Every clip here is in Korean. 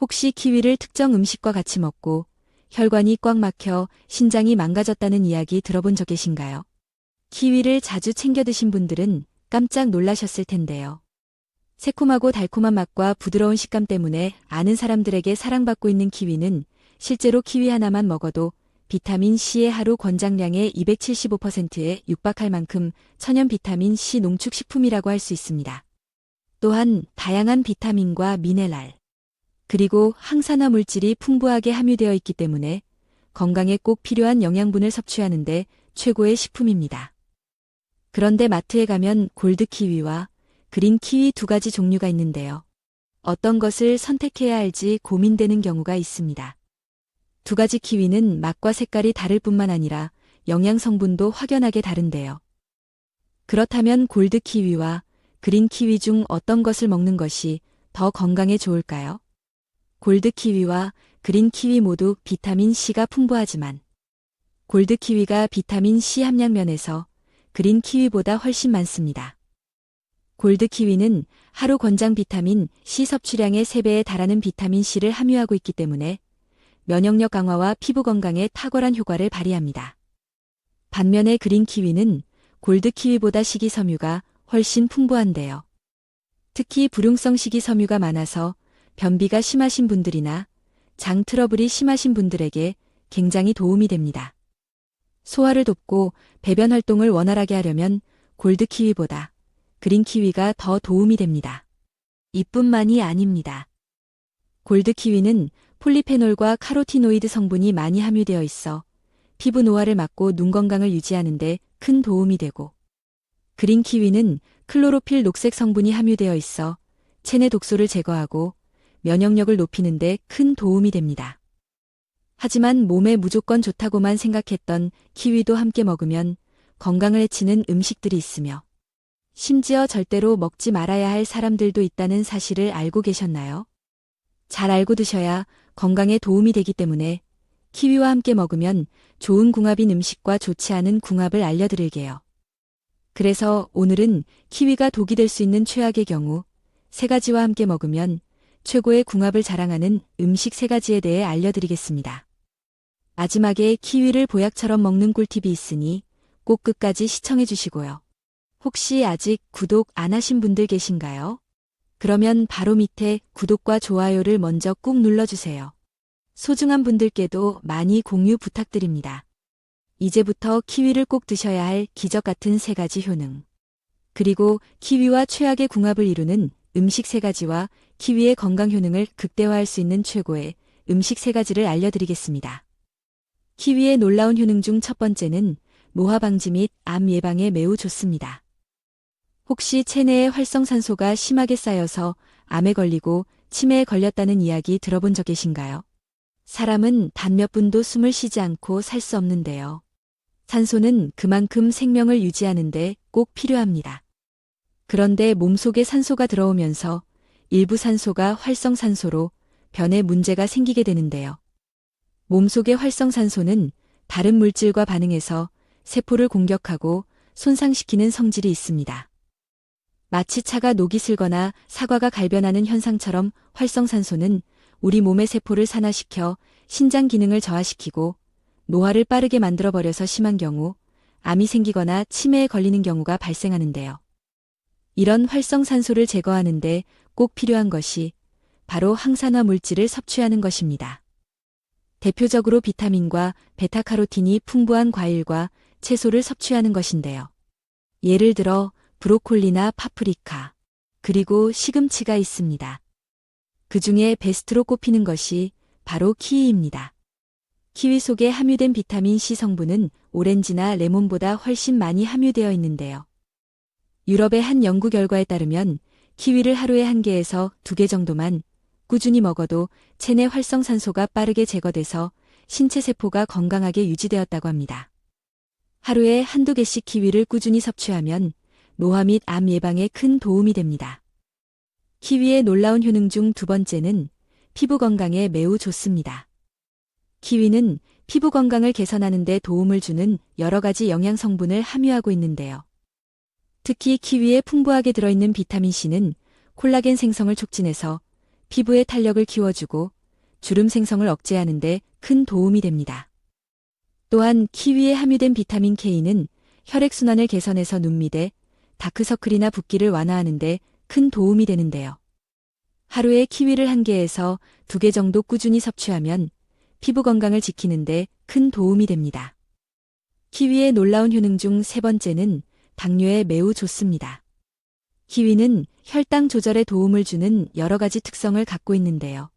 혹시 키위를 특정 음식과 같이 먹고 혈관이 꽉 막혀 신장이 망가졌다는 이야기 들어본 적 계신가요? 키위를 자주 챙겨 드신 분들은 깜짝 놀라셨을 텐데요. 새콤하고 달콤한 맛과 부드러운 식감 때문에 아는 사람들에게 사랑받고 있는 키위는 실제로 키위 하나만 먹어도 비타민 C의 하루 권장량의 275%에 육박할 만큼 천연 비타민 C 농축 식품이라고 할 수 있습니다. 또한 다양한 비타민과 미네랄, 그리고 항산화 물질이 풍부하게 함유되어 있기 때문에 건강에 꼭 필요한 영양분을 섭취하는데 최고의 식품입니다. 그런데 마트에 가면 골드 키위와 그린 키위 두 가지 종류가 있는데요. 어떤 것을 선택해야 할지 고민되는 경우가 있습니다. 두 가지 키위는 맛과 색깔이 다를 뿐만 아니라 영양 성분도 확연하게 다른데요. 그렇다면 골드 키위와 그린 키위 중 어떤 것을 먹는 것이 더 건강에 좋을까요? 골드 키위와 그린 키위 모두 비타민 C가 풍부하지만 골드 키위가 비타민 C 함량 면에서 그린 키위보다 훨씬 많습니다. 골드 키위는 하루 권장 비타민 C 섭취량의 3배에 달하는 비타민 C를 함유하고 있기 때문에 면역력 강화와 피부 건강에 탁월한 효과를 발휘합니다. 반면에 그린 키위는 골드 키위보다 식이섬유가 훨씬 풍부한데요. 특히 불용성 식이섬유가 많아서 변비가 심하신 분들이나 장 트러블이 심하신 분들에게 굉장히 도움이 됩니다. 소화를 돕고 배변 활동을 원활하게 하려면 골드 키위보다 그린 키위가 더 도움이 됩니다. 이뿐만이 아닙니다. 골드 키위는 폴리페놀과 카로티노이드 성분이 많이 함유되어 있어 피부 노화를 막고 눈 건강을 유지하는데 큰 도움이 되고 그린 키위는 클로로필 녹색 성분이 함유되어 있어 체내 독소를 제거하고 면역력을 높이는데 큰 도움이 됩니다. 하지만 몸에 무조건 좋다고만 생각했던 키위도 함께 먹으면 건강을 해치는 음식들이 있으며 심지어 절대로 먹지 말아야 할 사람들도 있다는 사실을 알고 계셨나요? 잘 알고 드셔야 건강에 도움이 되기 때문에 키위와 함께 먹으면 좋은 궁합인 음식과 좋지 않은 궁합을 알려드릴게요. 그래서 오늘은 키위가 독이 될 수 있는 최악의 경우 세 가지와 함께 먹으면 최고의 궁합을 자랑하는 음식 세 가지에 대해 알려드리겠습니다. 마지막에 키위를 보약처럼 먹는 꿀팁이 있으니 꼭 끝까지 시청해 주시고요. 혹시 아직 구독 안 하신 분들 계신가요? 그러면 바로 밑에 구독과 좋아요를 먼저 꾹 눌러주세요. 소중한 분들께도 많이 공유 부탁드립니다. 이제부터 키위를 꼭 드셔야 할 기적 같은 세 가지 효능. 그리고 키위와 최악의 궁합을 이루는 음식 세 가지와 키위의 건강 효능을 극대화할 수 있는 최고의 음식 세 가지를 알려드리겠습니다. 키위의 놀라운 효능 중 첫 번째는 노화 방지 및 암 예방에 매우 좋습니다. 혹시 체내에 활성산소가 심하게 쌓여서 암에 걸리고 치매에 걸렸다는 이야기 들어본 적 계신가요? 사람은 단 몇 분도 숨을 쉬지 않고 살 수 없는데요. 산소는 그만큼 생명을 유지하는데 꼭 필요합니다. 그런데 몸속에 산소가 들어오면서 일부 산소가 활성산소로 변에 문제가 생기게 되는데요. 몸속의 활성산소는 다른 물질과 반응해서 세포를 공격하고 손상시키는 성질이 있습니다. 마치 차가 녹이 슬거나 사과가 갈변하는 현상처럼 활성산소는 우리 몸의 세포를 산화시켜 신장 기능을 저하시키고 노화를 빠르게 만들어버려서 심한 경우 암이 생기거나 치매에 걸리는 경우가 발생하는데요. 이런 활성산소를 제거하는데 꼭 필요한 것이 바로 항산화 물질을 섭취하는 것입니다. 대표적으로 비타민과 베타카로틴이 풍부한 과일과 채소를 섭취하는 것인데요. 예를 들어 브로콜리나 파프리카, 그리고 시금치가 있습니다. 그 중에 베스트로 꼽히는 것이 바로 키위입니다. 키위 속에 함유된 비타민 C 성분은 오렌지나 레몬보다 훨씬 많이 함유되어 있는데요. 유럽의 한 연구 결과에 따르면 키위를 하루에 한 개에서 두 개 정도만 꾸준히 먹어도 체내 활성산소가 빠르게 제거돼서 신체 세포가 건강하게 유지되었다고 합니다. 하루에 한두 개씩 키위를 꾸준히 섭취하면 노화 및 암 예방에 큰 도움이 됩니다. 키위의 놀라운 효능 중 두 번째는 피부 건강에 매우 좋습니다. 키위는 피부 건강을 개선하는 데 도움을 주는 여러 가지 영양 성분을 함유하고 있는데요. 특히 키위에 풍부하게 들어있는 비타민C는 콜라겐 생성을 촉진해서 피부의 탄력을 키워주고 주름 생성을 억제하는데 큰 도움이 됩니다. 또한 키위에 함유된 비타민 K는 혈액순환을 개선해서 눈 밑에 다크서클이나 붓기를 완화하는데 큰 도움이 되는데요. 하루에 키위를 한 개에서 두 개 정도 꾸준히 섭취하면 피부 건강을 지키는데 큰 도움이 됩니다. 키위의 놀라운 효능 중 세 번째는 당뇨에 매우 좋습니다. 키위는 혈당 조절에 도움을 주는 여러 가지 특성을 갖고 있는데요.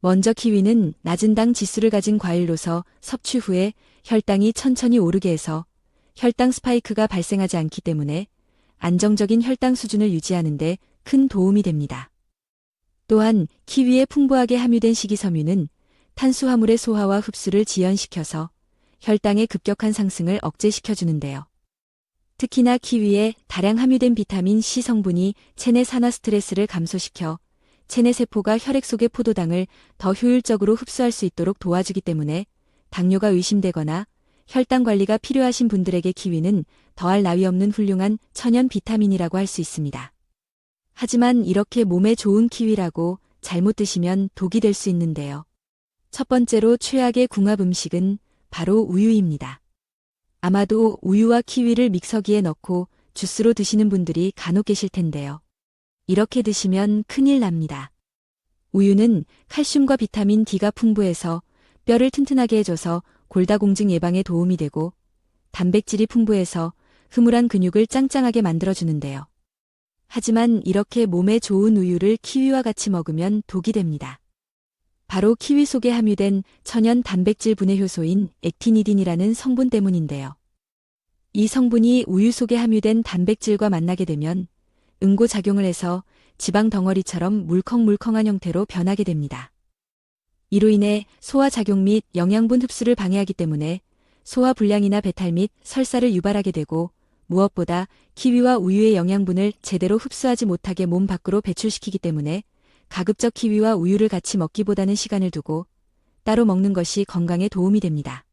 먼저 키위는 낮은 당 지수를 가진 과일로서 섭취 후에 혈당이 천천히 오르게 해서 혈당 스파이크가 발생하지 않기 때문에 안정적인 혈당 수준을 유지하는데 큰 도움이 됩니다. 또한 키위에 풍부하게 함유된 식이섬유는 탄수화물의 소화와 흡수를 지연시켜서 혈당의 급격한 상승을 억제시켜주는데요. 특히나 키위에 다량 함유된 비타민 C 성분이 체내 산화 스트레스를 감소시켜 체내 세포가 혈액 속의 포도당을 더 효율적으로 흡수할 수 있도록 도와주기 때문에 당뇨가 의심되거나 혈당 관리가 필요하신 분들에게 키위는 더할 나위 없는 훌륭한 천연 비타민이라고 할 수 있습니다. 하지만 이렇게 몸에 좋은 키위라고 잘못 드시면 독이 될 수 있는데요. 첫 번째로 최악의 궁합 음식은 바로 우유입니다. 아마도 우유와 키위를 믹서기에 넣고 주스로 드시는 분들이 간혹 계실 텐데요. 이렇게 드시면 큰일 납니다. 우유는 칼슘과 비타민 D가 풍부해서 뼈를 튼튼하게 해줘서 골다공증 예방에 도움이 되고 단백질이 풍부해서 흐물한 근육을 짱짱하게 만들어주는데요. 하지만 이렇게 몸에 좋은 우유를 키위와 같이 먹으면 독이 됩니다. 바로 키위 속에 함유된 천연 단백질 분해 효소인 액티니딘이라는 성분 때문인데요. 이 성분이 우유 속에 함유된 단백질과 만나게 되면 응고작용을 해서 지방 덩어리처럼 물컹물컹한 형태로 변하게 됩니다. 이로 인해 소화작용 및 영양분 흡수를 방해하기 때문에 소화 불량이나 배탈 및 설사를 유발하게 되고 무엇보다 키위와 우유의 영양분을 제대로 흡수하지 못하게 몸 밖으로 배출시키기 때문에 가급적 키위와 우유를 같이 먹기보다는 시간을 두고 따로 먹는 것이 건강에 도움이 됩니다.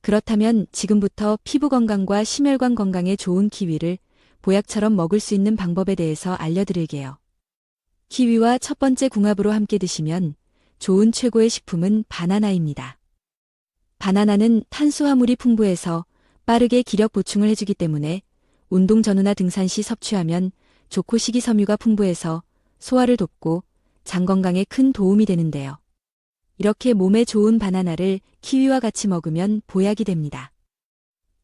그렇다면 지금부터 피부 건강과 심혈관 건강에 좋은 키위를 보약처럼 먹을 수 있는 방법에 대해서 알려드릴게요. 키위와 첫 번째 궁합으로 함께 드시면 좋은 최고의 식품은 바나나입니다. 바나나는 탄수화물이 풍부해서 빠르게 기력 보충을 해주기 때문에 운동 전후나 등산 시 섭취하면 좋고 식이 섬유가 풍부해서 소화를 돕고 장 건강에 큰 도움이 되는데요. 이렇게 몸에 좋은 바나나를 키위와 같이 먹으면 보약이 됩니다.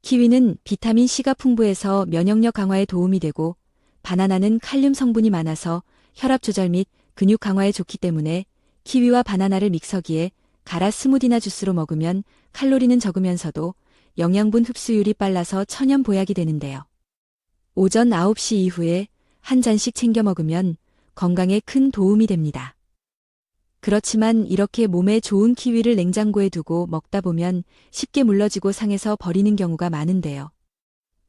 키위는 비타민 C가 풍부해서 면역력 강화에 도움이 되고 바나나는 칼륨 성분이 많아서 혈압 조절 및 근육 강화에 좋기 때문에 키위와 바나나를 믹서기에 갈아 스무디나 주스로 먹으면 칼로리는 적으면서도 영양분 흡수율이 빨라서 천연 보약이 되는데요. 오전 9시 이후에 한 잔씩 챙겨 먹으면 건강에 큰 도움이 됩니다. 그렇지만 이렇게 몸에 좋은 키위를 냉장고에 두고 먹다 보면 쉽게 물러지고 상해서 버리는 경우가 많은데요.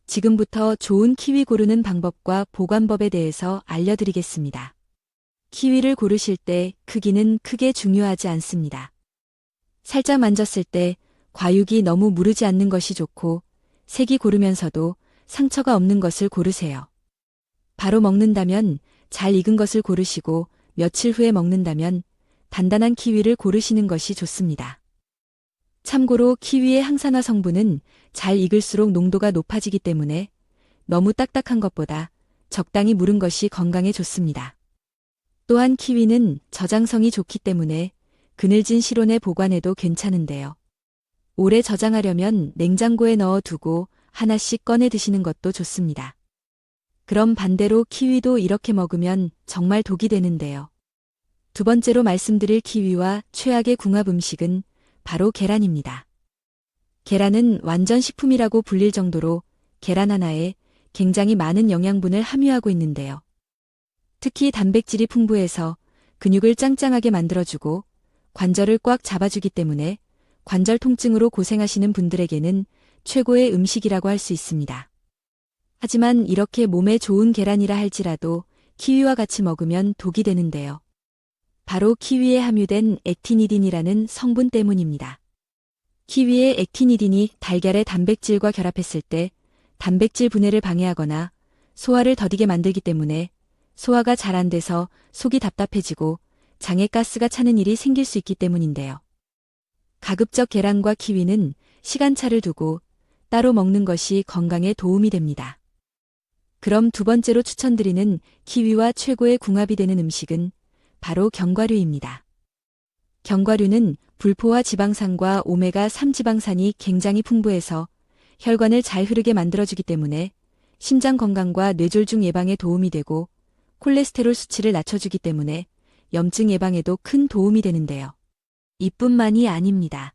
지금부터 좋은 키위 고르는 방법과 보관법에 대해서 알려드리겠습니다. 키위를 고르실 때 크기는 크게 중요하지 않습니다. 살짝 만졌을 때 과육이 너무 무르지 않는 것이 좋고 색이 고르면서도 상처가 없는 것을 고르세요. 바로 먹는다면 잘 익은 것을 고르시고 며칠 후에 먹는다면 단단한 키위를 고르시는 것이 좋습니다. 참고로 키위의 항산화 성분은 잘 익을수록 농도가 높아지기 때문에 너무 딱딱한 것보다 적당히 무른 것이 건강에 좋습니다. 또한 키위는 저장성이 좋기 때문에 그늘진 실온에 보관해도 괜찮은데요. 오래 저장하려면 냉장고에 넣어 두고 하나씩 꺼내 드시는 것도 좋습니다. 그럼 반대로 키위도 이렇게 먹으면 정말 독이 되는데요. 두 번째로 말씀드릴 키위와 최악의 궁합 음식은 바로 계란입니다. 계란은 완전 식품이라고 불릴 정도로 계란 하나에 굉장히 많은 영양분을 함유하고 있는데요. 특히 단백질이 풍부해서 근육을 짱짱하게 만들어주고 관절을 꽉 잡아주기 때문에 관절 통증으로 고생하시는 분들에게는 최고의 음식이라고 할 수 있습니다. 하지만 이렇게 몸에 좋은 계란이라 할지라도 키위와 같이 먹으면 독이 되는데요. 바로 키위에 함유된 액티니딘이라는 성분 때문입니다. 키위의 액티니딘이 달걀의 단백질과 결합했을 때 단백질 분해를 방해하거나 소화를 더디게 만들기 때문에 소화가 잘 안 돼서 속이 답답해지고 장에 가스가 차는 일이 생길 수 있기 때문인데요. 가급적 계란과 키위는 시간차를 두고 따로 먹는 것이 건강에 도움이 됩니다. 그럼 두 번째로 추천드리는 키위와 최고의 궁합이 되는 음식은 바로 견과류입니다. 견과류는 불포화 지방산과 오메가3 지방산이 굉장히 풍부해서 혈관을 잘 흐르게 만들어주기 때문에 심장 건강과 뇌졸중 예방에 도움이 되고 콜레스테롤 수치를 낮춰주기 때문에 염증 예방에도 큰 도움이 되는데요. 이뿐만이 아닙니다.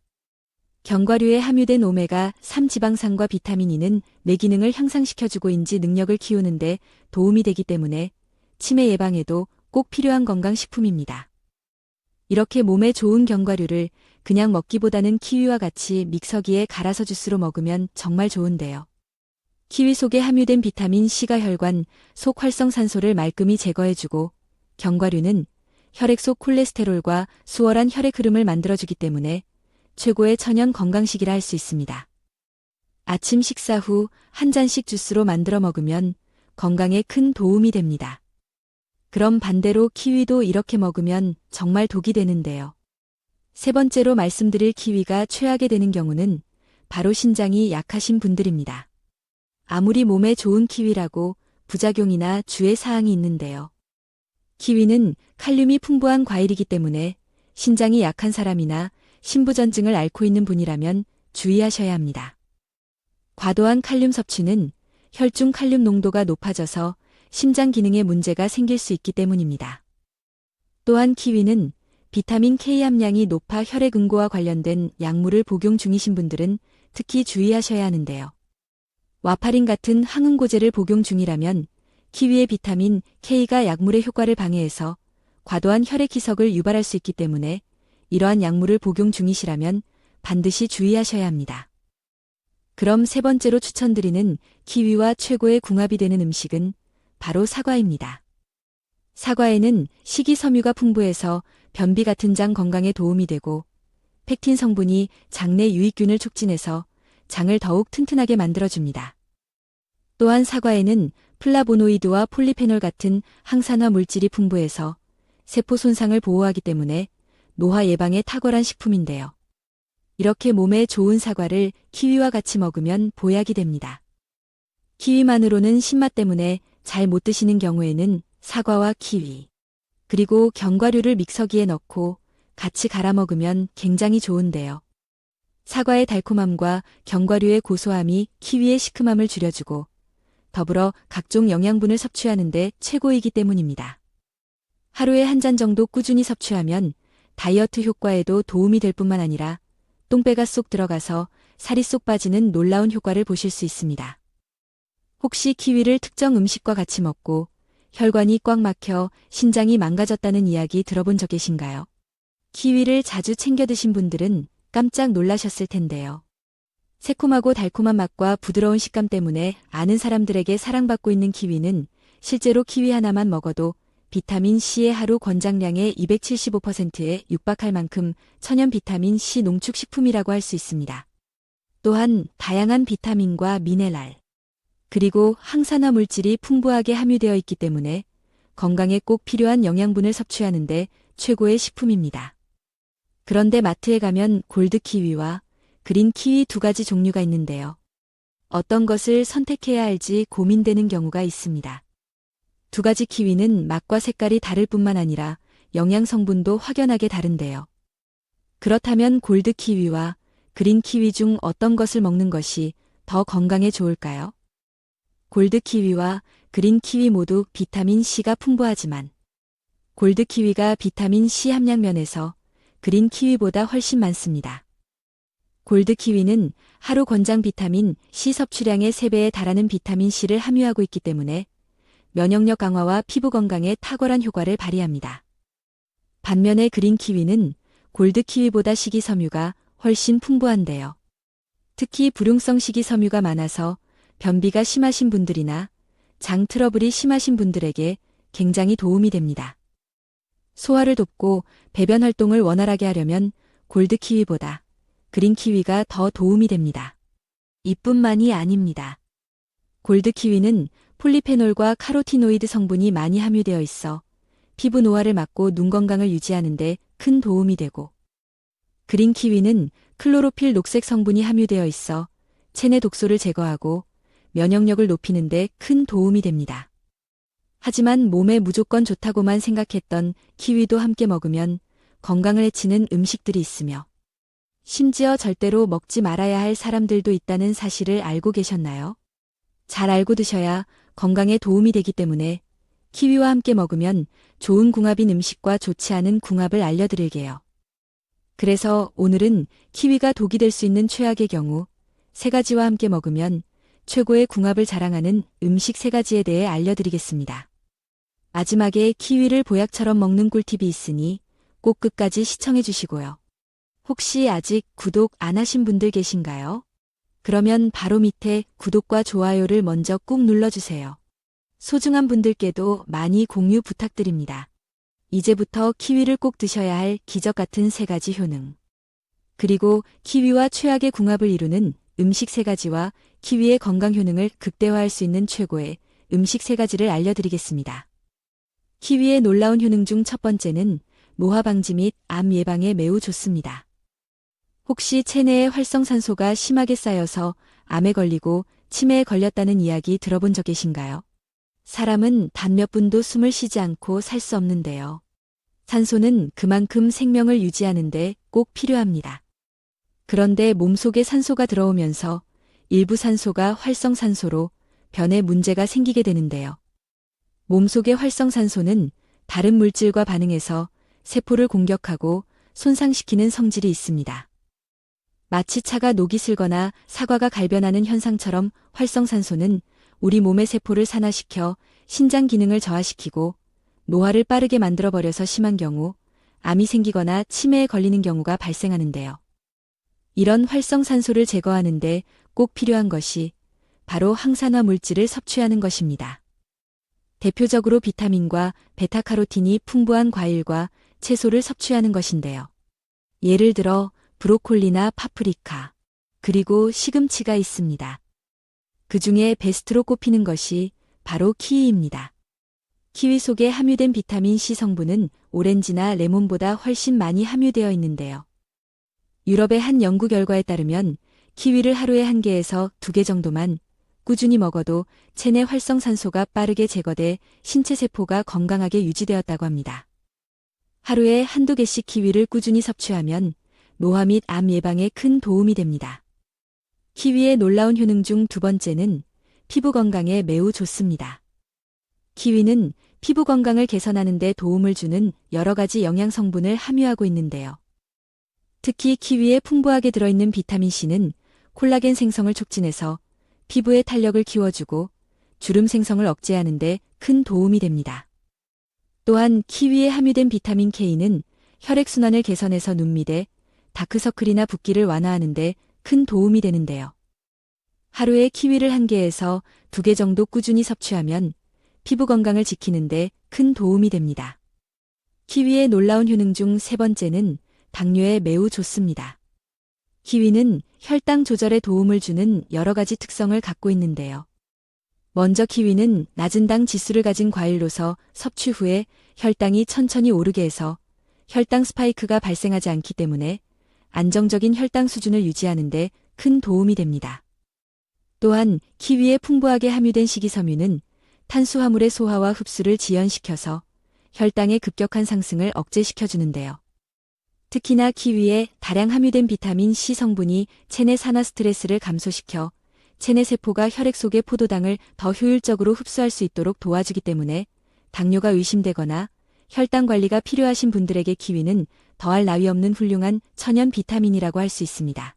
견과류에 함유된 오메가 3 지방산과 비타민 E는 뇌 기능을 향상시켜주고 인지 능력을 키우는데 도움이 되기 때문에 치매 예방에도 꼭 필요한 건강식품입니다. 이렇게 몸에 좋은 견과류를 그냥 먹기보다는 키위와 같이 믹서기에 갈아서 주스로 먹으면 정말 좋은데요. 키위 속에 함유된 비타민 C가 혈관 속 활성산소를 말끔히 제거해주고 견과류는 혈액 속 콜레스테롤과 수월한 혈액 흐름을 만들어주기 때문에 최고의 천연 건강식이라 할 수 있습니다. 아침 식사 후 한 잔씩 주스로 만들어 먹으면 건강에 큰 도움이 됩니다. 그럼 반대로 키위도 이렇게 먹으면 정말 독이 되는데요. 세 번째로 말씀드릴 키위가 최악이 되는 경우는 바로 신장이 약하신 분들입니다. 아무리 몸에 좋은 키위라고 부작용이나 주의 사항이 있는데요. 키위는 칼륨이 풍부한 과일이기 때문에 신장이 약한 사람이나 신부전증을 앓고 있는 분이라면 주의하셔야 합니다. 과도한 칼륨 섭취는 혈중 칼륨 농도가 높아져서 심장 기능에 문제가 생길 수 있기 때문입니다. 또한 키위는 비타민 K 함량이 높아 혈액 응고와 관련된 약물을 복용 중이신 분들은 특히 주의하셔야 하는데요. 와파린 같은 항응고제를 복용 중이라면 키위의 비타민 K가 약물의 효과를 방해해서 과도한 혈액 희석을 유발할 수 있기 때문에 이러한 약물을 복용 중이시라면 반드시 주의하셔야 합니다. 그럼 세 번째로 추천드리는 키위와 최고의 궁합이 되는 음식은 바로 사과입니다. 사과에는 식이섬유가 풍부해서 변비 같은 장 건강에 도움이 되고 팩틴 성분이 장내 유익균을 촉진해서 장을 더욱 튼튼하게 만들어줍니다. 또한 사과에는 플라보노이드와 폴리페놀 같은 항산화 물질이 풍부해서 세포 손상을 보호하기 때문에 노화 예방에 탁월한 식품인데요. 이렇게 몸에 좋은 사과를 키위와 같이 먹으면 보약이 됩니다. 키위만으로는 신맛 때문에 잘 못 드시는 경우에는 사과와 키위, 그리고 견과류를 믹서기에 넣고 같이 갈아 먹으면 굉장히 좋은데요. 사과의 달콤함과 견과류의 고소함이 키위의 시큼함을 줄여주고 더불어 각종 영양분을 섭취하는데 최고이기 때문입니다. 하루에 한 잔 정도 꾸준히 섭취하면 다이어트 효과에도 도움이 될 뿐만 아니라 똥배가 쏙 들어가서 살이 쏙 빠지는 놀라운 효과를 보실 수 있습니다. 혹시 키위를 특정 음식과 같이 먹고 혈관이 꽉 막혀 신장이 망가졌다는 이야기 들어본 적 계신가요? 키위를 자주 챙겨 드신 분들은 깜짝 놀라셨을 텐데요. 새콤하고 달콤한 맛과 부드러운 식감 때문에 아는 사람들에게 사랑받고 있는 키위는 실제로 키위 하나만 먹어도 비타민 C의 하루 권장량의 275%에 육박할 만큼 천연 비타민 C 농축 식품이라고 할 수 있습니다. 또한 다양한 비타민과 미네랄, 그리고 항산화 물질이 풍부하게 함유되어 있기 때문에 건강에 꼭 필요한 영양분을 섭취하는데 최고의 식품입니다. 그런데 마트에 가면 골드 키위와 그린 키위 두 가지 종류가 있는데요. 어떤 것을 선택해야 할지 고민되는 경우가 있습니다. 두 가지 키위는 맛과 색깔이 다를 뿐만 아니라 영양 성분도 확연하게 다른데요. 그렇다면 골드 키위와 그린 키위 중 어떤 것을 먹는 것이 더 건강에 좋을까요? 골드 키위와 그린 키위 모두 비타민 C가 풍부하지만 골드 키위가 비타민 C 함량 면에서 그린 키위보다 훨씬 많습니다. 골드 키위는 하루 권장 비타민 C 섭취량의 3배에 달하는 비타민 C를 함유하고 있기 때문에 면역력 강화와 피부 건강에 탁월한 효과를 발휘합니다. 반면에 그린 키위는 골드 키위보다 식이섬유가 훨씬 풍부한데요. 특히 불용성 식이섬유가 많아서 변비가 심하신 분들이나 장 트러블이 심하신 분들에게 굉장히 도움이 됩니다. 소화를 돕고 배변 활동을 원활하게 하려면 골드 키위보다 그린 키위가 더 도움이 됩니다. 이뿐만이 아닙니다. 골드 키위는 폴리페놀과 카로티노이드 성분이 많이 함유되어 있어 피부 노화를 막고 눈 건강을 유지하는데 큰 도움이 되고 그린 키위는 클로로필 녹색 성분이 함유되어 있어 체내 독소를 제거하고 면역력을 높이는데 큰 도움이 됩니다. 하지만 몸에 무조건 좋다고만 생각했던 키위도 함께 먹으면 건강을 해치는 음식들이 있으며 심지어 절대로 먹지 말아야 할 사람들도 있다는 사실을 알고 계셨나요? 잘 알고 드셔야 건강에 도움이 되기 때문에 키위와 함께 먹으면 좋은 궁합인 음식과 좋지 않은 궁합을 알려드릴게요. 그래서 오늘은 키위가 독이 될 수 있는 최악의 경우 세 가지와 함께 먹으면 최고의 궁합을 자랑하는 음식 세 가지에 대해 알려드리겠습니다. 마지막에 키위를 보약처럼 먹는 꿀팁이 있으니 꼭 끝까지 시청해 주시고요. 혹시 아직 구독 안 하신 분들 계신가요? 그러면 바로 밑에 구독과 좋아요를 먼저 꾹 눌러주세요. 소중한 분들께도 많이 공유 부탁드립니다. 이제부터 키위를 꼭 드셔야 할 기적 같은 세 가지 효능. 그리고 키위와 최악의 궁합을 이루는 음식 세 가지와 키위의 건강 효능을 극대화할 수 있는 최고의 음식 세 가지를 알려드리겠습니다. 키위의 놀라운 효능 중 첫 번째는 노화 방지 및 암 예방에 매우 좋습니다. 혹시 체내에 활성산소가 심하게 쌓여서 암에 걸리고 치매에 걸렸다는 이야기 들어본 적 계신가요? 사람은 단 몇 분도 숨을 쉬지 않고 살 수 없는데요. 산소는 그만큼 생명을 유지하는데 꼭 필요합니다. 그런데 몸속에 산소가 들어오면서 일부 산소가 활성산소로 변에 문제가 생기게 되는데요. 몸속의 활성산소는 다른 물질과 반응해서 세포를 공격하고 손상시키는 성질이 있습니다. 마치 차가 녹이 슬거나 사과가 갈변하는 현상처럼 활성산소는 우리 몸의 세포를 산화시켜 신장 기능을 저하시키고 노화를 빠르게 만들어버려서 심한 경우 암이 생기거나 치매에 걸리는 경우가 발생하는데요. 이런 활성산소를 제거하는데 꼭 필요한 것이 바로 항산화 물질을 섭취하는 것입니다. 대표적으로 비타민과 베타카로틴이 풍부한 과일과 채소를 섭취하는 것인데요. 예를 들어 브로콜리나 파프리카, 그리고 시금치가 있습니다. 그 중에 베스트로 꼽히는 것이 바로 키위입니다. 키위 속에 함유된 비타민 C 성분은 오렌지나 레몬보다 훨씬 많이 함유되어 있는데요. 유럽의 한 연구 결과에 따르면 키위를 하루에 한 개에서 두 개 정도만 꾸준히 먹어도 체내 활성산소가 빠르게 제거돼 신체 세포가 건강하게 유지되었다고 합니다. 하루에 한두 개씩 키위를 꾸준히 섭취하면 노화 및 암 예방에 큰 도움이 됩니다. 키위의 놀라운 효능 중 두 번째는 피부 건강에 매우 좋습니다. 키위는 피부 건강을 개선하는 데 도움을 주는 여러 가지 영양 성분을 함유하고 있는데요. 특히 키위에 풍부하게 들어있는 비타민C는 콜라겐 생성을 촉진해서 피부의 탄력을 키워주고 주름 생성을 억제하는 데 큰 도움이 됩니다. 또한 키위에 함유된 비타민 K는 혈액순환을 개선해서 눈 밑에 다크서클이나 붓기를 완화하는데 큰 도움이 되는데요. 하루에 키위를 한 개에서 두 개 정도 꾸준히 섭취하면 피부 건강을 지키는데 큰 도움이 됩니다. 키위의 놀라운 효능 중 세 번째는 당뇨에 매우 좋습니다. 키위는 혈당 조절에 도움을 주는 여러 가지 특성을 갖고 있는데요. 먼저 키위는 낮은 당 지수를 가진 과일로서 섭취 후에 혈당이 천천히 오르게 해서 혈당 스파이크가 발생하지 않기 때문에 안정적인 혈당 수준을 유지하는데 큰 도움이 됩니다. 또한 키위에 풍부하게 함유된 식이섬유는 탄수화물의 소화와 흡수를 지연시켜서 혈당의 급격한 상승을 억제시켜주는데요. 특히나 키위에 다량 함유된 비타민 C 성분이 체내 산화 스트레스를 감소시켜 체내 세포가 혈액 속의 포도당을 더 효율적으로 흡수할 수 있도록 도와주기 때문에 당뇨가 의심되거나 혈당 관리가 필요하신 분들에게 키위는 더할 나위 없는 훌륭한 천연 비타민이라고 할 수 있습니다.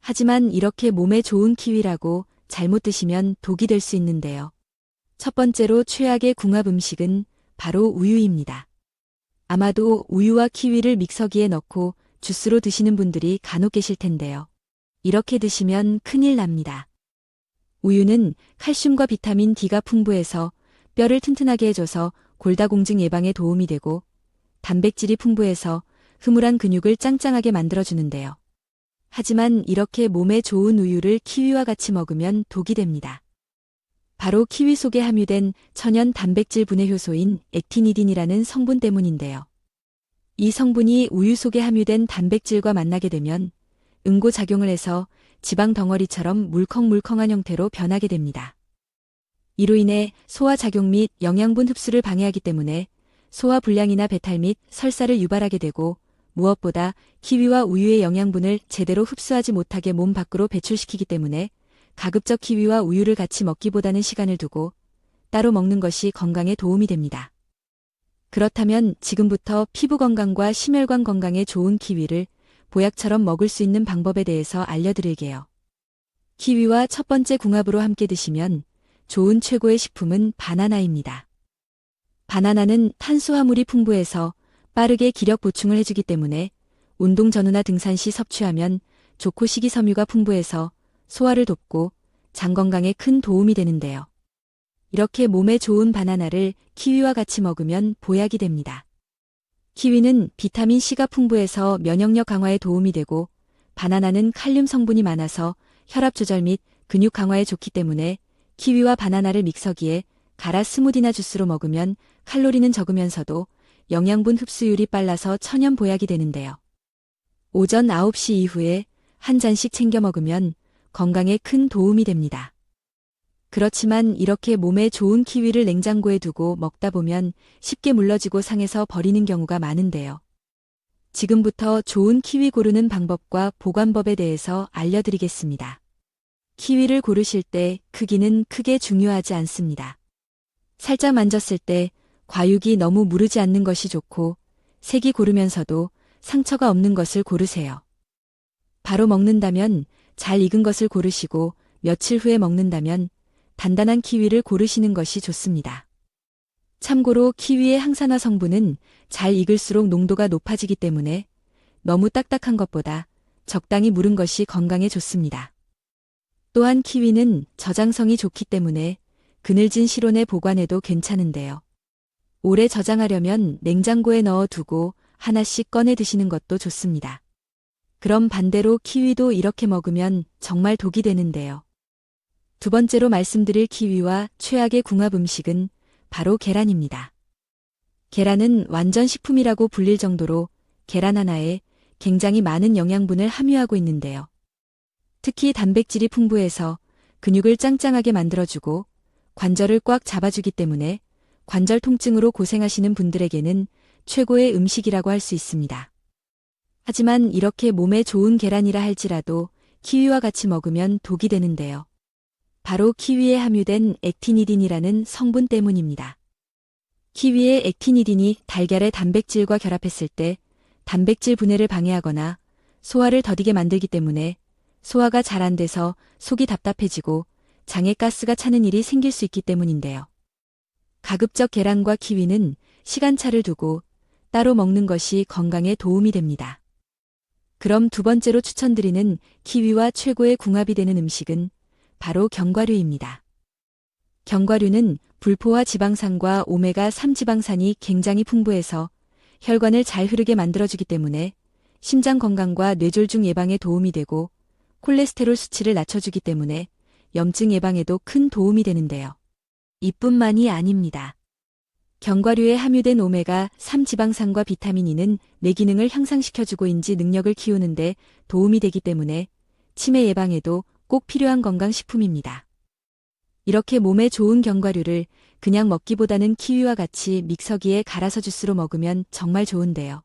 하지만 이렇게 몸에 좋은 키위라고 잘못 드시면 독이 될 수 있는데요. 첫 번째로 최악의 궁합 음식은 바로 우유입니다. 아마도 우유와 키위를 믹서기에 넣고 주스로 드시는 분들이 간혹 계실 텐데요. 이렇게 드시면 큰일 납니다. 우유는 칼슘과 비타민 D가 풍부해서 뼈를 튼튼하게 해줘서 골다공증 예방에 도움이 되고 단백질이 풍부해서 흐물한 근육을 짱짱하게 만들어주는데요. 하지만 이렇게 몸에 좋은 우유를 키위와 같이 먹으면 독이 됩니다. 바로 키위 속에 함유된 천연 단백질 분해 효소인 액티니딘이라는 성분 때문인데요. 이 성분이 우유 속에 함유된 단백질과 만나게 되면 응고 작용을 해서 지방 덩어리처럼 물컹물컹한 형태로 변하게 됩니다. 이로 인해 소화 작용 및 영양분 흡수를 방해하기 때문에 소화 불량이나 배탈 및 설사를 유발하게 되고 무엇보다 키위와 우유의 영양분을 제대로 흡수하지 못하게 몸 밖으로 배출시키기 때문에 가급적 키위와 우유를 같이 먹기보다는 시간을 두고 따로 먹는 것이 건강에 도움이 됩니다. 그렇다면 지금부터 피부 건강과 심혈관 건강에 좋은 키위를 보약처럼 먹을 수 있는 방법에 대해서 알려드릴게요. 키위와 첫 번째 궁합으로 함께 드시면 좋은 최고의 식품은 바나나입니다. 바나나는 탄수화물이 풍부해서 빠르게 기력 보충을 해주기 때문에 운동 전후나 등산 시 섭취하면 좋고 식이섬유가 풍부해서 소화를 돕고 장 건강에 큰 도움이 되는데요. 이렇게 몸에 좋은 바나나를 키위와 같이 먹으면 보약이 됩니다. 키위는 비타민 C가 풍부해서 면역력 강화에 도움이 되고 바나나는 칼륨 성분이 많아서 혈압 조절 및 근육 강화에 좋기 때문에 키위와 바나나를 믹서기에 갈아 스무디나 주스로 먹으면 칼로리는 적으면서도 영양분 흡수율이 빨라서 천연 보약이 되는데요. 오전 9시 이후에 한 잔씩 챙겨 먹으면 건강에 큰 도움이 됩니다. 그렇지만 이렇게 몸에 좋은 키위를 냉장고에 두고 먹다 보면 쉽게 물러지고 상해서 버리는 경우가 많은데요. 지금부터 좋은 키위 고르는 방법과 보관법에 대해서 알려드리겠습니다. 키위를 고르실 때 크기는 크게 중요하지 않습니다. 살짝 만졌을 때 과육이 너무 무르지 않는 것이 좋고 색이 고르면서도 상처가 없는 것을 고르세요. 바로 먹는다면 잘 익은 것을 고르시고 며칠 후에 먹는다면 단단한 키위를 고르시는 것이 좋습니다. 참고로 키위의 항산화 성분은 잘 익을수록 농도가 높아지기 때문에 너무 딱딱한 것보다 적당히 무른 것이 건강에 좋습니다. 또한 키위는 저장성이 좋기 때문에 그늘진 실온에 보관해도 괜찮은데요. 오래 저장하려면 냉장고에 넣어 두고 하나씩 꺼내 드시는 것도 좋습니다. 그럼 반대로 키위도 이렇게 먹으면 정말 독이 되는데요. 두 번째로 말씀드릴 키위와 최악의 궁합 음식은 바로 계란입니다. 계란은 완전 식품이라고 불릴 정도로 계란 하나에 굉장히 많은 영양분을 함유하고 있는데요. 특히 단백질이 풍부해서 근육을 짱짱하게 만들어주고 관절을 꽉 잡아주기 때문에 관절 통증으로 고생하시는 분들에게는 최고의 음식이라고 할 수 있습니다. 하지만 이렇게 몸에 좋은 계란이라 할지라도 키위와 같이 먹으면 독이 되는데요. 바로 키위에 함유된 액티니딘이라는 성분 때문입니다. 키위의 액티니딘이 달걀의 단백질과 결합했을 때 단백질 분해를 방해하거나 소화를 더디게 만들기 때문에 소화가 잘 안 돼서 속이 답답해지고 장에 가스가 차는 일이 생길 수 있기 때문인데요. 가급적 계란과 키위는 시간차를 두고 따로 먹는 것이 건강에 도움이 됩니다. 그럼 두 번째로 추천드리는 키위와 최고의 궁합이 되는 음식은 바로 견과류입니다. 견과류는 불포화 지방산과 오메가3 지방산이 굉장히 풍부해서 혈관을 잘 흐르게 만들어주기 때문에 심장 건강과 뇌졸중 예방에 도움이 되고 콜레스테롤 수치를 낮춰주기 때문에 염증 예방에도 큰 도움이 되는데요. 이뿐만이 아닙니다. 견과류에 함유된 오메가3 지방산과 비타민 E는 뇌 기능을 향상시켜주고 인지 능력을 키우는데 도움이 되기 때문에 치매 예방에도 꼭 필요한 건강식품입니다. 이렇게 몸에 좋은 견과류를 그냥 먹기보다는 키위와 같이 믹서기에 갈아서 주스로 먹으면 정말 좋은데요.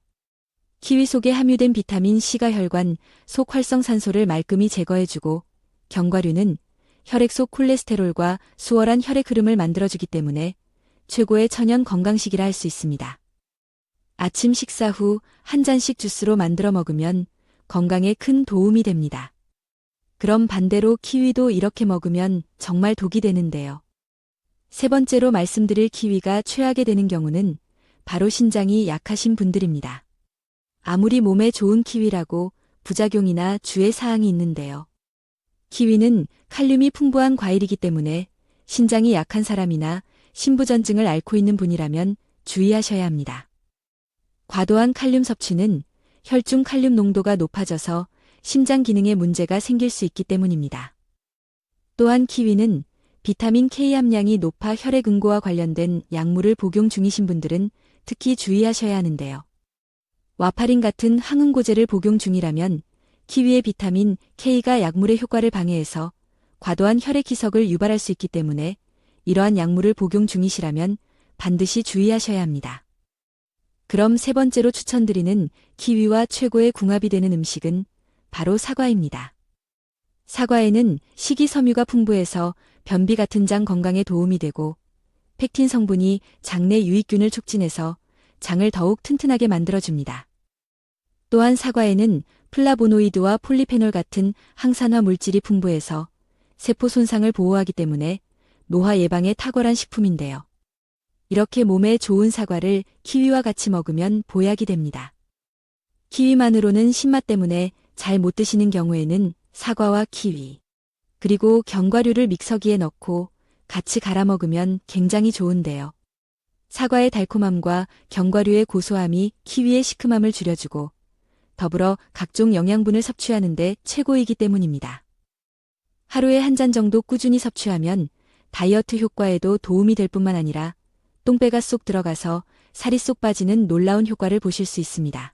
키위 속에 함유된 비타민 C가 혈관, 속 활성산소를 말끔히 제거해주고 견과류는 혈액 속 콜레스테롤과 수월한 혈액 흐름을 만들어주기 때문에 최고의 천연 건강식이라 할 수 있습니다. 아침 식사 후 한 잔씩 주스로 만들어 먹으면 건강에 큰 도움이 됩니다. 그럼 반대로 키위도 이렇게 먹으면 정말 독이 되는데요. 세 번째로 말씀드릴 키위가 최악에 되는 경우는 바로 신장이 약하신 분들입니다. 아무리 몸에 좋은 키위라고 부작용이나 주의 사항이 있는데요. 키위는 칼륨이 풍부한 과일이기 때문에 신장이 약한 사람이나 신부전증을 앓고 있는 분이라면 주의하셔야 합니다. 과도한 칼륨 섭취는 혈중 칼륨 농도가 높아져서 심장 기능에 문제가 생길 수 있기 때문입니다. 또한 키위는 비타민 K 함량이 높아 혈액 응고와 관련된 약물을 복용 중이신 분들은 특히 주의하셔야 하는데요. 와파린 같은 항응고제를 복용 중이라면 키위의 비타민 K가 약물의 효과를 방해해서 과도한 혈액 희석을 유발할 수 있기 때문에 이러한 약물을 복용 중이시라면 반드시 주의하셔야 합니다. 그럼 세 번째로 추천드리는 키위와 최고의 궁합이 되는 음식은 바로 사과입니다. 사과에는 식이섬유가 풍부해서 변비 같은 장 건강에 도움이 되고 팩틴 성분이 장내 유익균을 촉진해서 장을 더욱 튼튼하게 만들어줍니다. 또한 사과에는 플라보노이드와 폴리페놀 같은 항산화 물질이 풍부해서 세포 손상을 보호하기 때문에 노화 예방에 탁월한 식품인데요. 이렇게 몸에 좋은 사과를 키위와 같이 먹으면 보약이 됩니다. 키위만으로는 신맛 때문에 잘 못 드시는 경우에는 사과와 키위, 그리고 견과류를 믹서기에 넣고 같이 갈아 먹으면 굉장히 좋은데요. 사과의 달콤함과 견과류의 고소함이 키위의 시큼함을 줄여주고 더불어 각종 영양분을 섭취하는데 최고이기 때문입니다. 하루에 한 잔 정도 꾸준히 섭취하면 다이어트 효과에도 도움이 될 뿐만 아니라 똥배가 쏙 들어가서 살이 쏙 빠지는 놀라운 효과를 보실 수 있습니다.